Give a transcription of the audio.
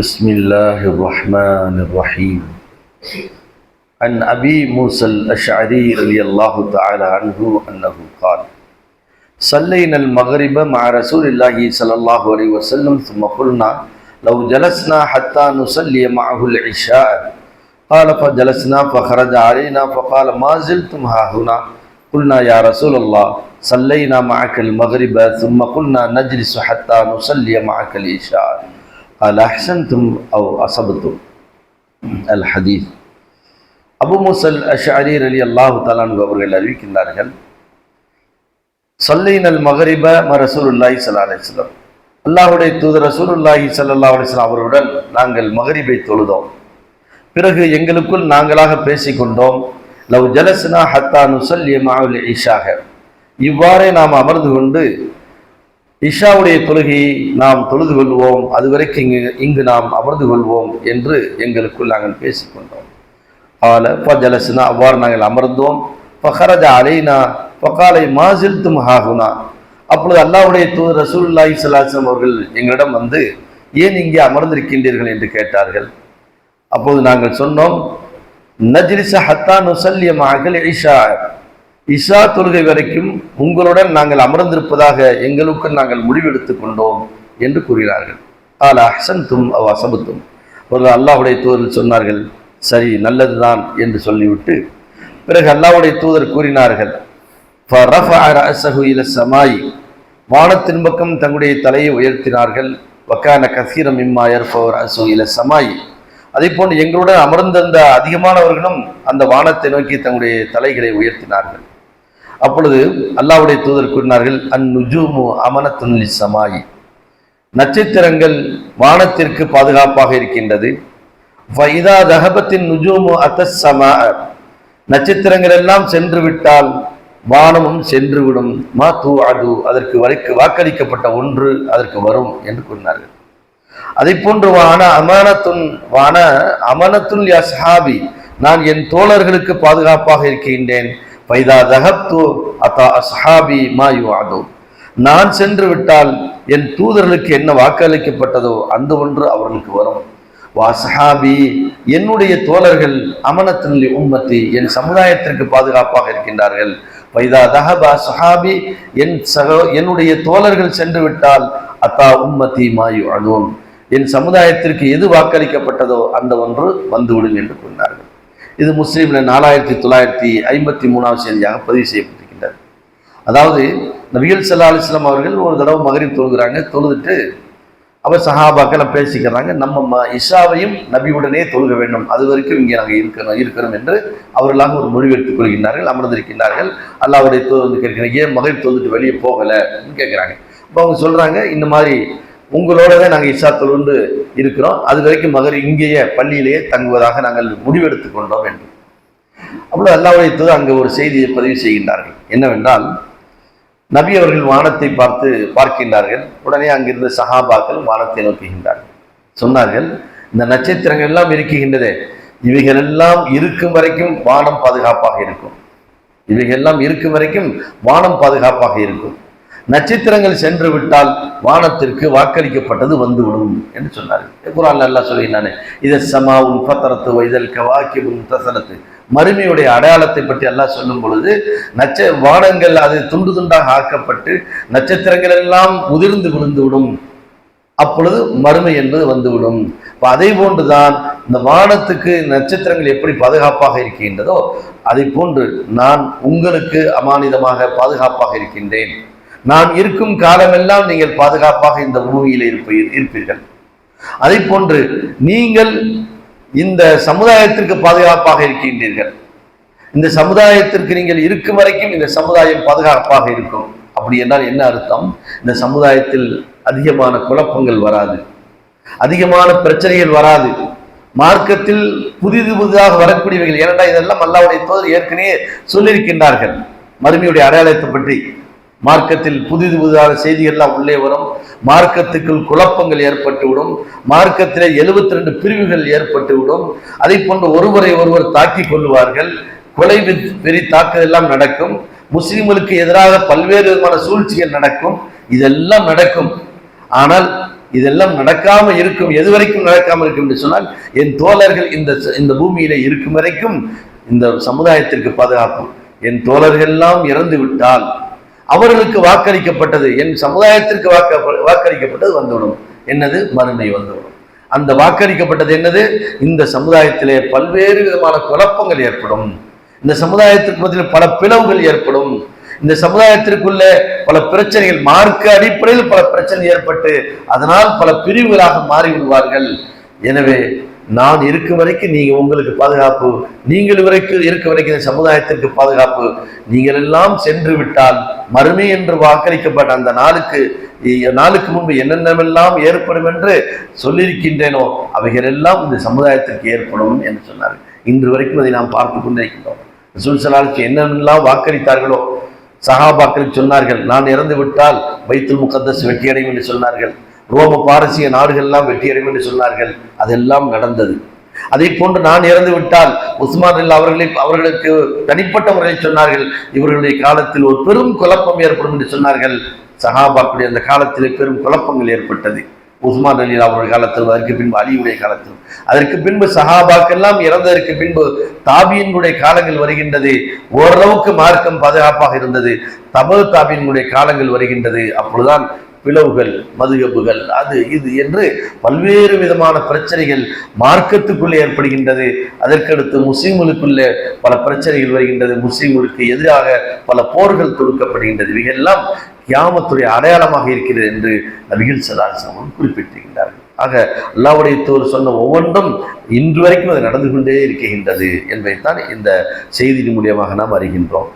بسم الله الرحمن الرحيم. عن أبي موسى الأشعري رضي الله تعالى عنه أنه قال صلينا المغرب مع رسول الله صلى الله عليه وسلم ثم قلنا لو جلسنا حتى نصلي معه العشاء. قال فجلسنا فخرج علينا فقال ما زلتم ها هنا؟ قلنا يا رسول الله صلينا معك المغرب ثم قلنا نجلس حتى نصلي معك العشاء. அல் அஹ்சன் தும் அவ் அசபத்தும் அல் ஹதீஸ் அபு முசல் அஷரீர் அலி அல்லாஹு தலான் அவர்கள் அறிவிக்கின்றார்கள். சொல்லின் அல் மகரிப ம ரசூலுல்லாஹி சல்லா அலிஸ்லாம் அல்லாஹுடைய தூதர் ரசூலுல்லாஹி சல்லா அலிஸ்லாம் அவருடன் நாங்கள் மகரிபை தொழுதோம். பிறகு எங்களுக்குள் நாங்களாக பேசிக்கொண்டோம். லவ் ஜலசனா ஹத்தா நுசல் மாவுல் ஈஷாக இவ்வாறே நாம் அமர்ந்து கொண்டு இஷாவுடைய தொழுகையை நாம் தொழுது கொள்வோம். அதுவரைக்கும் இங்கு இங்கு நாம் அமர்ந்து கொள்வோம் என்று எங்களுக்குள் நாங்கள் பேசிக்கொண்டோம். ஆல ஃபஜலஸ்னா அவ்வாறு நாங்கள் அமர்ந்தோம். பஹரஜா அலைனா ஃபகாலை மாசில் தும் ஹாகுனா அப்பொழுது அல்லாவுடைய தூதர் ரசூல்லாஹி ஸல்லல்லாஹு அவர்கள் எங்களிடம் வந்து ஏன் இங்கே அமர்ந்திருக்கின்றீர்கள்? என்று கேட்டார்கள். அப்போது நாங்கள் சொன்னோம் நஜ்ரிச ஹத்தா நுசல்யமாக மகள் இஷா. இஷா தொழுகை வரைக்கும் உங்களுடன் நாங்கள் அமர்ந்திருப்பதாக எங்களுக்கு நாங்கள் முடிவெடுத்து கொண்டோம் என்று கூறினார்கள். ஆல ஹசன் தும் அவ அசபுத்தும் ஒரு அல்லாஹுடைய தூதர் சொன்னார்கள் சரி நல்லதுதான் என்று சொல்லிவிட்டு பிறகு அல்லாவுடைய தூதர் கூறினார்கள் சமாய். வானத்தின் பக்கம் தங்களுடைய தலையை உயர்த்தினார்கள் வக்கான கசீரம் இம்மா எர்ஃபவர் அசு இல சமாய். அதே போன்று எங்களுடன் அமர்ந்திருந்த அதிகமானவர்களும் அந்த வானத்தை நோக்கி தங்களுடைய தலைகளை உயர்த்தினார்கள். அப்பொழுது அல்லாவுடைய தூதர் கூறினார்கள் அந்நுஜூமு அமனத்துன் சமாயி நட்சத்திரங்கள் வானத்திற்கு பாதுகாப்பாக இருக்கின்றது. வைதா தஹபத்தின் நுஜூமு அத்தசமா நட்சத்திரங்கள் எல்லாம் சென்று விட்டால் வானமும் சென்று விடும் மா தூ அது அதற்கு வரைக்கு வாக்களிக்கப்பட்ட ஒன்று அதற்கு வரும் என்று கூறினார்கள். அதை போன்று வான அமானத்துன் வான அமனத்துல் யஸ்ஹாபி நான் என் தோழர்களுக்கு பாதுகாப்பாக இருக்கின்றேன். பைதா தஹப்து அத்தா அஸ்ஹாபி மா யுவாதோ நான் சென்று விட்டால் என் தூதர்களுக்கு என்ன வாக்களிக்கப்பட்டதோ அந்த ஒன்று அவர்களுக்கு வரும். வாசஹாபி என்னுடைய தோழர்கள் அமனத்தின் உம்மத்தி என் சமுதாயத்திற்கு பாதுகாப்பாக இருக்கின்றார்கள். பைதா தஹபா சஹாபி என் சகோ என்னுடைய தோழர்கள் சென்று விட்டால் அத்தா உம்மத்தி மாயு அதுவும் என் சமுதாயத்திற்கு எது வாக்களிக்கப்பட்டதோ அந்த ஒன்று வந்துவிடும் என்று கூறினார்கள். இது முஸ்லீமில் நாலாயிரத்தி தொள்ளாயிரத்தி ஐம்பத்தி மூணாவது செய்தியாக பதிவு செய்யப்பட்டிருக்கின்றது. அதாவது நபிகள் சல்லா அலிஸ்லாம் அவர்கள் ஒரு தடவை மகரிப் தொழுகிறாங்க தொழுதுட்டு அவர் சஹாபாக்கள் பேசிக்கிறாங்க நம்ம ம- இஷாவையும் நபியுடனே தொழுக வேண்டும். அது வரைக்கும் இங்கே நாங்கள் இருக்கணும் இருக்கிறோம் என்று அவர்களாக ஒரு முடிவெடுத்துக் கொள்கின்றார்கள் அமர்ந்திருக்கின்றார்கள். அல்லாவுடைய தூதர் வந்து கேட்கிறாங்க ஏன் மகரிப் தொழுதுட்டு வெளியே போகலைன்னு கேட்குறாங்க. இப்போ அவங்க சொல்கிறாங்க இந்த மாதிரி உங்களோட தான் நாங்கள் இஷாத்தில் வந்து இருக்கிறோம். அது வரைக்கும் மகர் இங்கேயே பள்ளியிலேயே தங்குவதாக நாங்கள் முடிவெடுத்து கொண்டோம் என்று. அப்படி அல்லா வைத்தது அங்கே ஒரு செய்தியை பதிவு செய்கின்றார்கள். என்னவென்றால் நபி அவர்கள் வானத்தை பார்த்து பார்க்கின்றார்கள். உடனே அங்கிருந்த சஹாபாக்கள் வானத்தை நோக்குகின்றார்கள். சொன்னார்கள் இந்த நட்சத்திரங்கள் எல்லாம் இருக்குகின்றதே இவைகள் எல்லாம் இருக்கும் வரைக்கும் வானம் பாதுகாப்பாக இருக்கும். இவைகள் எல்லாம் இருக்கும் வரைக்கும் வானம் பாதுகாப்பாக இருக்கும். நட்சத்திரங்கள் சென்று விட்டால் வானத்திற்கு வாக்களிக்கப்பட்டது வந்துவிடும் என்று சொன்னார்கள். குரான் நல்லா சொல்லினானே இதை சமா உன் பத்தரத்து வைதல் கவாக்கி உன் தசனத்து மறுமையுடைய அடையாளத்தை பற்றி எல்லாம் சொல்லும் பொழுது நட்ச வானங்கள் அது துண்டு துண்டாக ஆக்கப்பட்டு நட்சத்திரங்கள் எல்லாம் உதிர்ந்து விழுந்து விடும் அப்பொழுது மறுமை என்பது வந்துவிடும். இப்போ அதே போன்றுதான் இந்த வானத்துக்கு நட்சத்திரங்கள் எப்படி பாதுகாப்பாக இருக்கின்றதோ அதை போன்று நான் உங்களுக்கு அமானிதமாக பாதுகாப்பாக இருக்கின்றேன். நான் இருக்கும் காலமெல்லாம் நீங்கள் பாதுகாப்பாக இந்த பூமியில் இருப்பீர் இருப்பீர்கள். அதை போன்று நீங்கள் இந்த சமுதாயத்திற்கு பாதுகாப்பாக இருக்கின்றீர்கள். இந்த சமுதாயத்திற்கு நீங்கள் இருக்கும் வரைக்கும் இந்த சமுதாயம் பாதுகாப்பாக இருக்கும். அப்படி என்றால் என்ன அர்த்தம்? இந்த சமுதாயத்தில் அதிகமான குழப்பங்கள் வராது. அதிகமான பிரச்சனைகள் வராது. மார்க்கத்தில் புதிது புதிதாக வரக்கூடியவைகள். ஏனென்றால் இதெல்லாம் அல்லாவுடைய தோதர் ஏற்கனவே சொல்லியிருக்கின்றார்கள். மறுமையுடைய அடையாளத்தை பற்றி. மார்க்கத்தில் புதிது புதிதாக செய்திகள்லாம் உள்ளே வரும். மார்க்கத்துக்குள் குழப்பங்கள் ஏற்பட்டுவிடும். மார்க்கத்திலே எழுபத்தி ரெண்டு பிரிவுகள் ஏற்பட்டுவிடும். அதை போன்று ஒருவரை ஒருவர் தாக்கிக் கொள்வார்கள் கொலை வெறி- வெறி தாக்குதெல்லாம் நடக்கும். முஸ்லிம்களுக்கு எதிராக பல்வேறு விதமான சூழ்ச்சிகள் நடக்கும். இதெல்லாம் நடக்கும். ஆனால் இதெல்லாம் நடக்காம இருக்கும் எது வரைக்கும் நடக்காம இருக்கும் என்று சொன்னால் என் தோழர்கள் இந்த இந்த பூமியில இருக்கும் வரைக்கும் இந்த சமுதாயத்திற்கு பாதுகாப்பு. என் தோழர்கள் எல்லாம் இறந்து விட்டால் அவர்களுக்கு வாக்களிக்கப்பட்டது என் சமுதாயத்திற்கு வாக்க வாக்களிக்கப்பட்டது வந்துவிடும் என்னது? மறுமை வந்துவிடும் அந்த வாக்களிக்கப்பட்டது என்னது? இந்த சமுதாயத்திலே பல்வேறு விதமான குழப்பங்கள் ஏற்படும். இந்த சமுதாயத்திற்கு மத்தியில் பல பிளவுகள் ஏற்படும். இந்த சமுதாயத்திற்குள்ள பல பிரச்சனைகள் மார்க்க அடிப்படையில் பல பிரச்சனை ஏற்பட்டு அதனால் பல பிரிவுகளாக மாறி விடுவார்கள் எனவே நான் இருக்கும் வரைக்கும் நீங்கள் உங்களுக்கு பாதுகாப்பு நீங்கள் வரைக்கும் இருக்க வரைக்கும் இந்த சமுதாயத்திற்கு பாதுகாப்பு. நீங்கள் எல்லாம் சென்று விட்டால் மறுமை என்று வாக்களிக்கப்பட்ட அந்த நாளுக்கு நாளுக்கு முன்பு என்னென்னவெல்லாம் ஏற்படும் என்று சொல்லியிருக்கின்றேனோ அவைகள் எல்லாம் இந்த சமுதாயத்திற்கு ஏற்படும் என்று சொன்னார்கள் இன்று வரைக்கும் அதை நாம் பார்த்து கொண்டிருக்கின்றோம் ரசூல் என்னென்னலாம் வாக்களித்தார்களோ சஹாபாக்கள் சொன்னார்கள் நான் இறந்து விட்டால் பைத்துல் முகத்தஸ் வெற்றியடையும் என்று சொன்னார்கள். ரோம பாரசீக நாடுகள் எல்லாம் வெற்றியடையும் என்று சொன்னார்கள். அதெல்லாம் நடந்தது. அதை போன்று நான் இறந்து விட்டால் உஸ்மான் அல்லா அவர்களை அவர்களுக்கு தனிப்பட்ட முறையில் சொன்னார்கள் இவர்களுடைய காலத்தில் ஒரு பெரும் குழப்பம் ஏற்படும் என்று சொன்னார்கள். சஹாபாக்குடைய அந்த காலத்திலே பெரும் குழப்பங்கள் ஏற்பட்டது. உஸ்மான் அலி அவருடைய காலத்தில் அதற்கு பின்பு அலியுடைய காலத்தில் அதற்கு பின்பு சஹாபாக்கெல்லாம் இறந்ததற்கு பின்பு தாபியினுடைய காலங்கள் வருகின்றது. ஓரளவுக்கு மார்க்கம் பாதுகாப்பாக இருந்தது. தபு தாபியினுடைய காலங்கள் வருகின்றது. அப்பொழுதுதான் பிளவுகள் மதுகப்புகள் அது இது என்று பல்வேறு விதமான பிரச்சனைகள் மார்க்கத்துக்குள்ளே ஏற்படுகின்றது. அதற்கடுத்து முஸ்லீம்களுக்குள்ளே பல பிரச்சனைகள் வருகின்றது. முஸ்லீம்களுக்கு எதிராக பல போர்கள் தொடுக்கப்படுகின்றது. இவையெல்லாம் கியாமத்துடைய அடையாளமாக இருக்கிறது என்று நபிகள் சதாசிரமன் குறிப்பிட்டிருக்கின்றார்கள். ஆக அல்லாவுடைய தோர் சொன்ன ஒவ்வொன்றும் இன்று வரைக்கும் அது நடந்து கொண்டே இருக்கின்றது என்பதைத்தான் இந்த செய்தியின் மூலியமாக நாம் அறிகின்றோம்.